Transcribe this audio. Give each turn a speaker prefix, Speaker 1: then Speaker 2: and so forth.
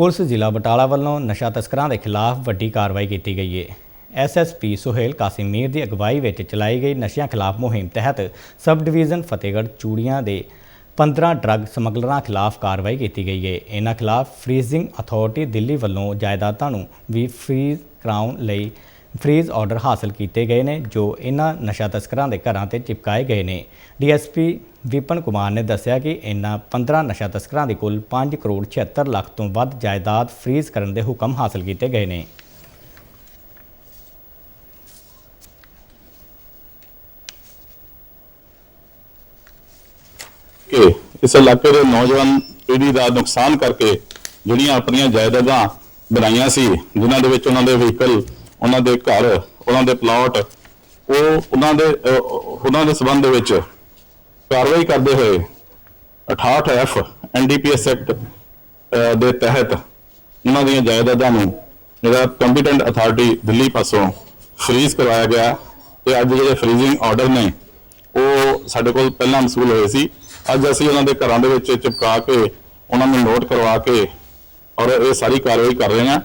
Speaker 1: Police ਜ਼ਿਲ੍ਹਾ ਬਟਾਲਾ ਵੱਲੋਂ ਨਸ਼ਾ ਤਸਕਰਾਂ ਦੇ ਖਿਲਾਫ ਵੱਡੀ ਕਾਰਵਾਈ ਕੀਤੀ ਗਈ ਹੈ ਐਸਐਸਪੀ ਸੁਹੇਲ ਕਾਸਿਮ ਮੀਰ ਦੀ ਅਗਵਾਈ ਵਿੱਚ ਚਲਾਈ ਗਈ ਨਸ਼ਿਆਂ ਖਿਲਾਫ ਮੁਹਿੰਮ ਤਹਿਤ ਸਬ ਡਿਵੀਜ਼ਨ ਫਤਿਹਗੜ੍ਹ ਚੂੜੀਆਂ ਦੇ 15 ਡਰੱਗ ਸਮਗਲਰਾਂ ਖਿਲਾਫ ਕਾਰਵਾਈ ਕੀਤੀ ਗਈ ਹੈ ਇਹਨਾਂ ਖਿਲਾਫ ਫਰੀਜ਼ਿੰਗ ਅਥਾਰਟੀ ਦਿੱਲੀ ਵੱਲੋਂ ਜਾਇਦਾਦਾਂ ਨੂੰ ਵੀ ਫਰੀਜ਼ ਕਰਾਉਣ ਲਈ ਫਰੀਜ਼ ਆਰਡਰ ਹਾਸਲ ਕੀਤੇ ਗਏ ਨੇ, ਜੋ ਇਹਨਾਂ ਨਸ਼ਾ ਤਸਕਰਾਂ ਦੇ ਘਰਾਂ ਤੇ ਚਿਪਕਾਏ ਗਏ ਨੇ। ਡੀਐਸਪੀ ਵਿਪਨ ਕੁਮਾਰ ਨੇ ਦੱਸਿਆ ਕਿ ਇਹਨਾਂ 15 ਨਸ਼ਾ ਤਸਕਰਾਂ ਦੀ ਕੁੱਲ 5 ਕਰੋੜ 76 ਲੱਖ ਤੋਂ ਵੱਧ ਜਾਇਦਾਦ ਫਰੀਜ਼ ਕਰਨ ਦੇ ਹੁਕਮ ਹਾਸਲ ਕੀਤੇ ਗਏ ਨੇ।
Speaker 2: ਕਿ ਇਸ ਇਲਾਕੇ ਦੇ ਨੌਜਵਾਨ ਪੀੜ੍ਹੀ ਦਾ ਨੁਕਸਾਨ ਕਰਕੇ ਜਿਹੜੀਆਂ ਆਪਣੀਆਂ ਜਾਇਦਾਦਾਂ ਬਣਾਈਆਂ ਸੀ, ਜਿਨ੍ਹਾਂ ਦੇ ਵਿੱਚ ਉਹਨਾਂ ਦੇ ਵਹੀਕਲ ਉਹਨਾਂ ਦੇ ਘਰ, ਉਹਨਾਂ ਦੇ ਪਲਾਟ ਉਹ ਉਹਨਾਂ ਦੇ ਉਹਨਾਂ ਦੇ ਸਬੰਧ ਵਿੱਚ ਕਾਰਵਾਈ ਕਰਦੇ ਹੋਏ 68 ਐਫ ਐਨਡੀਪੀਐਸ ਐਕਟ ਦੇ ਤਹਿਤ ਉਹਨਾਂ ਦੀਆਂ ਜਾਇਦਾਦਾਂ ਨੂੰ ਜਿਹੜਾ ਕੰਪੀਟੈਂਟ ਅਥਾਰਟੀ ਦਿੱਲੀ ਪਾਸੋਂ ਫ੍ਰੀਜ਼ ਕਰਵਾਇਆ ਗਿਆ ਤੇ ਅੱਜ ਜਿਹੜੇ ਫ੍ਰੀਜ਼ਿੰਗ ਆਰਡਰ ਨੇ, ਉਹ ਸਾਡੇ ਕੋਲ ਪਹਿਲਾਂ ਮਸੂਲ ਹੋਏ ਸੀ। ਅੱਜ ਅਸੀਂ ਉਹਨਾਂ ਦੇ ਘਰਾਂ ਦੇ ਵਿੱਚ ਚਿਪਕਾ ਕੇ, ਉਹਨਾਂ ਨੂੰ ਨੋਟ ਕਰਵਾ ਕੇ ਔਰ ਇਹ ਸਾਰੀ ਕਾਰਵਾਈ ਕਰ ਰਹੇ ਹਾਂ।